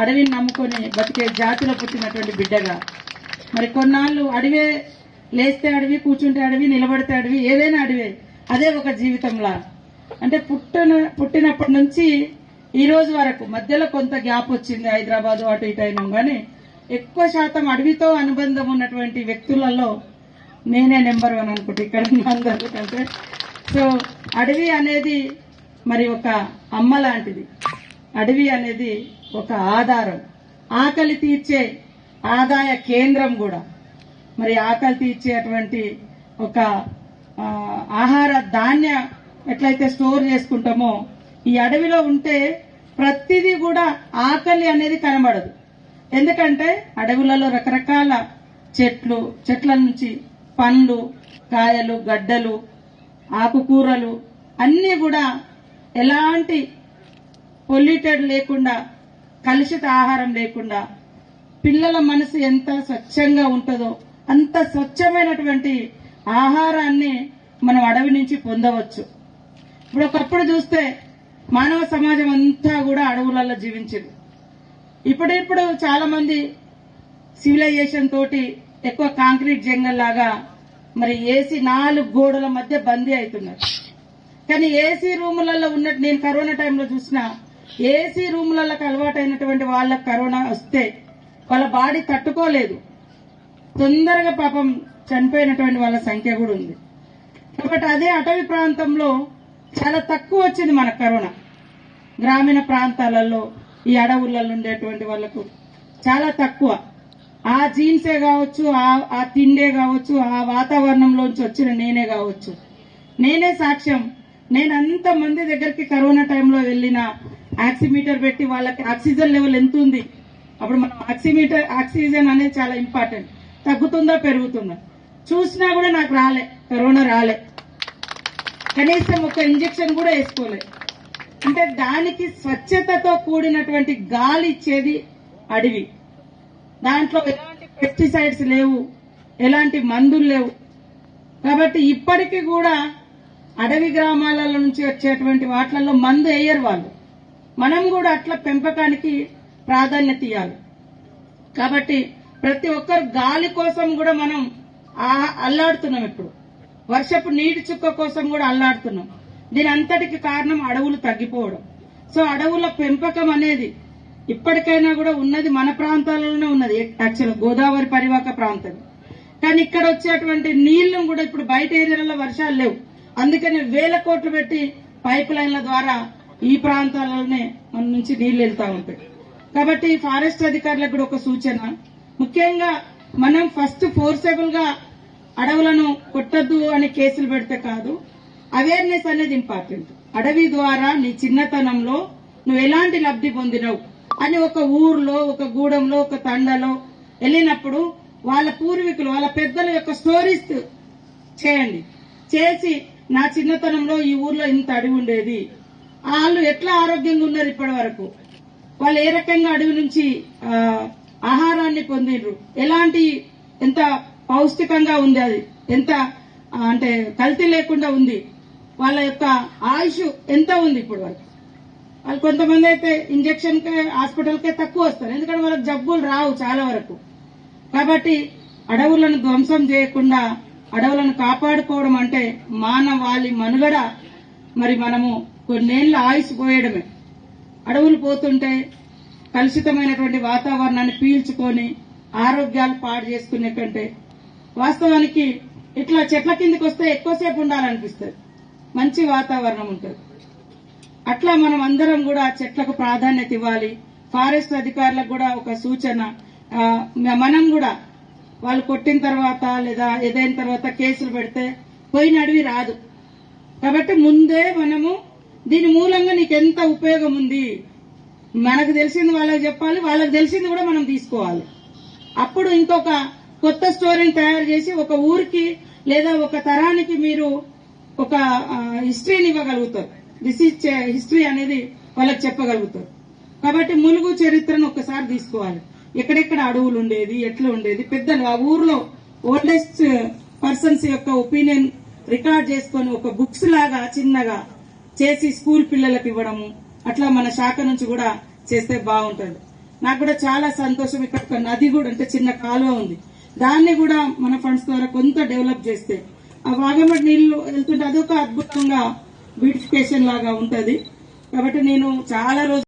అడవిని నమ్ముకొని బతికే జాతిలో పుట్టినటువంటి బిడ్డగా. మరి కొన్నాళ్ళు అడవే లేస్తే అడవి కూర్చుంటే అడవి నిలబడితే అడవి ఏదైనా అడవే అదే ఒక జీవితంలా. అంటే పుట్టిన పుట్టినప్పటి నుంచి ఈ రోజు వరకు మధ్యలో కొంత గ్యాప్ వచ్చింది హైదరాబాద్ అటు ఇటు అయినాం కానీ ఎక్కువ శాతం అడవితో అనుబంధం ఉన్నటువంటి వ్యక్తులలో నేనే నెంబర్ వన్ అనుకుంటే ఇక్కడ అందరికంటే. సో అడవి అనేది మరి ఒక అమ్మ లాంటిది. అడవి అనేది ఒక ఆధారం. ఆకలి తీర్చే ఆదాయ కేంద్రం కూడా. మరి ఆకలి తీర్చేటువంటి ఒక ఆహార ధాన్య ఎట్లయితే స్టోర్ చేసుకుంటామో ఈ అడవిలో ఉంటే ప్రతిదీ కూడా ఆకలి అనేది కనబడదు. ఎందుకంటే అడవులలో రకరకాల చెట్లు చెట్ల నుంచి పండ్లు కాయలు గడ్డలు ఆకుకూరలు అన్నీ కూడా ఎలాంటి పొల్యూటెడ్ లేకుండా కలుషిత ఆహారం లేకుండా పిల్లల మనసు ఎంత స్వచ్ఛంగా ఉంటుందో అంత స్వచ్ఛమైనటువంటి ఆహారాన్ని మనం అడవి నుంచి పొందవచ్చు. ఇప్పుడు ఒకప్పుడు చూస్తే మానవ సమాజం అంతా కూడా అడవులలో జీవించింది. ఇప్పుడిప్పుడు చాలా మంది సివిలైజేషన్ తోటి ఎక్కువ కాంక్రీట్ జంగల్ లాగా మరి ఏసీ నాలుగు గోడల మధ్య బందీ అవుతున్నారు. కానీ ఏసీ రూములలో ఉన్నట్టు నేను కరోనా టైంలో చూసినా ఏసీ రూములకు అలవాటైనటువంటి వాళ్ళకి కరోనా వస్తే వాళ్ళ బాడీ తట్టుకోలేదు. తొందరగా పాపం చనిపోయినటువంటి వాళ్ళ సంఖ్య కూడా ఉంది. కాబట్టి అదే అటవీ ప్రాంతంలో చాలా తక్కువ వచ్చింది మన కరోనా. గ్రామీణ ప్రాంతాలలో ఈ అడవులలో ఉండేటువంటి వాళ్ళకు చాలా తక్కువ. ఆ జీన్సే కావచ్చు ఆ- ఆ తిండే కావచ్చు ఆ వాతావరణంలోంచి వచ్చిన నేనే కావచ్చు. నేనే సాక్ష్యం. నేను అంత మంది దగ్గరికి కరోనా టైంలో వెళ్ళిన ఆక్సిమీటర్ పెట్టి వాళ్ళకి ఆక్సిజన్ లెవెల్ ఎంత ఉంది అప్పుడు మనం ఆక్సిమీటర్ ఆక్సిజన్ అనేది చాలా ఇంపార్టెంట్. తగ్గుతుందా పెరుగుతుందా? చూసినా కూడా నాకు రాలే. కరోనా రాలే. కనీసం ఒక ఇంజెక్షన్ కూడా వేసుకోలే. అంటే దానికి స్వచ్ఛతతో కూడినటువంటి గాలి ఇచ్చేది అడవి. దాంట్లో ఎలాంటి పెస్టిసైడ్స్ లేవు ఎలాంటి మందులు లేవు. కాబట్టి ఇప్పటికీ కూడా అడవి గ్రామాల నుంచి వచ్చేటువంటి వాటిలలో మందు వేయరు వాళ్ళు. మనం కూడా అట్లా పెంపకానికి ప్రాధాన్యత ఇవ్వాలి కాబట్టి ప్రతి ఒక్కరు గాలి కోసం కూడా మనం అల్లాడుతున్నాం ఇప్పుడు. వర్షపు నీటి చుక్క కోసం కూడా అల్లాడుతున్నాం. దీని అంతటికి కారణం అడవులు తగ్గిపోవడం. సో అడవుల పెంపకం అనేది ఇప్పటికైనా కూడా ఉన్నది మన ప్రాంతాలలోనే ఉన్నది. యాక్చువల్ గోదావరి పరివాహక ప్రాంతం. కానీ ఇక్కడ వచ్చేటువంటి నీళ్ళు కూడా ఇప్పుడు బయట ఏరియాలలో వర్షాలు లేవు. అందుకని వేల కోట్లు పెట్టి పైప్ లైన్ల ద్వారా ఈ ప్రాంతాలలోనే మన నుంచి నీళ్ళు వెళ్తా ఉంటాయి. కాబట్టి ఫారెస్ట్ అధికారులకు కూడా ఒక సూచన. ముఖ్యంగా మనం ఫస్ట్ ఫోర్సబుల్గా అడవులను కొట్టద్దు అని కేసులు పెడితే కాదు అవేర్నెస్ అనేది ఇంపార్టెంట్ అడవి ద్వారా నీ చిన్నతనంలో నువ్వు ఎలాంటి లబ్ధి పొందినవు అని ఒక ఊర్లో ఒక గూడెంలో ఒక తండలో వెళ్ళినప్పుడు వాళ్ళ పూర్వీకులు వాళ్ళ పెద్దల యొక్క స్టోరీస్ చేయండి. చేసి నా చిన్నతనంలో ఈ ఊర్లో ఇంత అడవి ఉండేది వాళ్ళు ఎట్లా ఆరోగ్యంగా ఉన్నారు ఇప్పటి వరకు వాళ్ళు ఏ రకంగా అడవి నుంచి ఆహారాన్ని పొందిండ్రు? ఎలాంటి ఎంత పౌష్టికంగా ఉంది అది? ఎంత అంటే కల్తీ లేకుండా ఉంది? వాళ్ళ యొక్క ఆయుష్ ఎంత ఉంది ఇప్పుడు వరకు వాళ్ళు కొంతమంది అయితే ఇంజక్షన్ కే తక్కువ వస్తారు. ఎందుకంటే వాళ్ళకి జబ్బులు రావు చాలా వరకు. కాబట్టి అడవులను ధ్వంసం చేయకుండా అడవులను కాపాడుకోవడం అంటే మానవాళి మనుగడ. మరి మనము కొన్నేళ్ళ ఆయుష్ పోయడమే. అడవులు పోతుంటే కలుషితమైనటువంటి వాతావరణాన్ని పీల్చుకొని ఆరోగ్యాలు పాడు చేసుకునే కంటే వాస్తవానికి ఇట్లా చెట్ల కిందకి వస్తే ఎక్కువసేపు ఉండాలనిపిస్తుంది. మంచి వాతావరణం ఉంటుంది. అట్లా మనం అందరం కూడా చెట్లకు ప్రాధాన్యత ఇవ్వాలి. ఫారెస్ట్ అధికారులకు కూడా ఒక సూచన. మనం కూడా వాళ్ళు కొట్టిన తర్వాత లేదా ఏదైన తర్వాత కేసులు పెడితే పోయిన అడవి రాదు. కాబట్టి ముందే మనము దీని మూలంగా నీకు ఎంత ఉపయోగం ఉంది మనకు తెలిసింది వాళ్ళకి చెప్పాలి వాళ్ళకి తెలిసింది కూడా మనం తీసుకోవాలి. అప్పుడు ఇంకొక కొత్త స్టోరీని తయారు చేసి ఒక ఊరికి లేదా ఒక తరానికి మీరు ఒక హిస్టరీని ఇవ్వగలుగుతారు. దిస్ ఈజ్ హిస్టరీ అనేది వాళ్ళకి చెప్పగలుగుతారు. కాబట్టి ములుగు చరిత్రను ఒకసారి తీసుకోవాలి. ఎక్కడెక్కడ అడవులు ఉండేది ఎట్లా ఉండేది? పెద్దలు ఆ ఊర్లో ఓల్డెస్ట్ పర్సన్స్ యొక్క ఒపీనియన్ రికార్డ్ చేసుకొని ఒక బుక్స్ లాగా చిన్నగా చేసి స్కూల్ పిల్లలకు ఇవ్వడము అట్లా మన శాఖ నుంచి కూడా చేస్తే బాగుంటుంది. నాకు కూడా చాలా సంతోషం ఇక్కడ ఒక నది కూడా అంటే చిన్న కాలువ ఉంది. దాన్ని కూడా మన ఫండ్స్ ద్వారా కొంత డెవలప్ చేస్తే ఆ వాగమటి నీళ్ళు వెళ్తుంటే అదొక అద్భుతంగా బ్యూటిఫికేషన్ లాగా ఉంటుంది. కాబట్టి నేను చాలా రోజు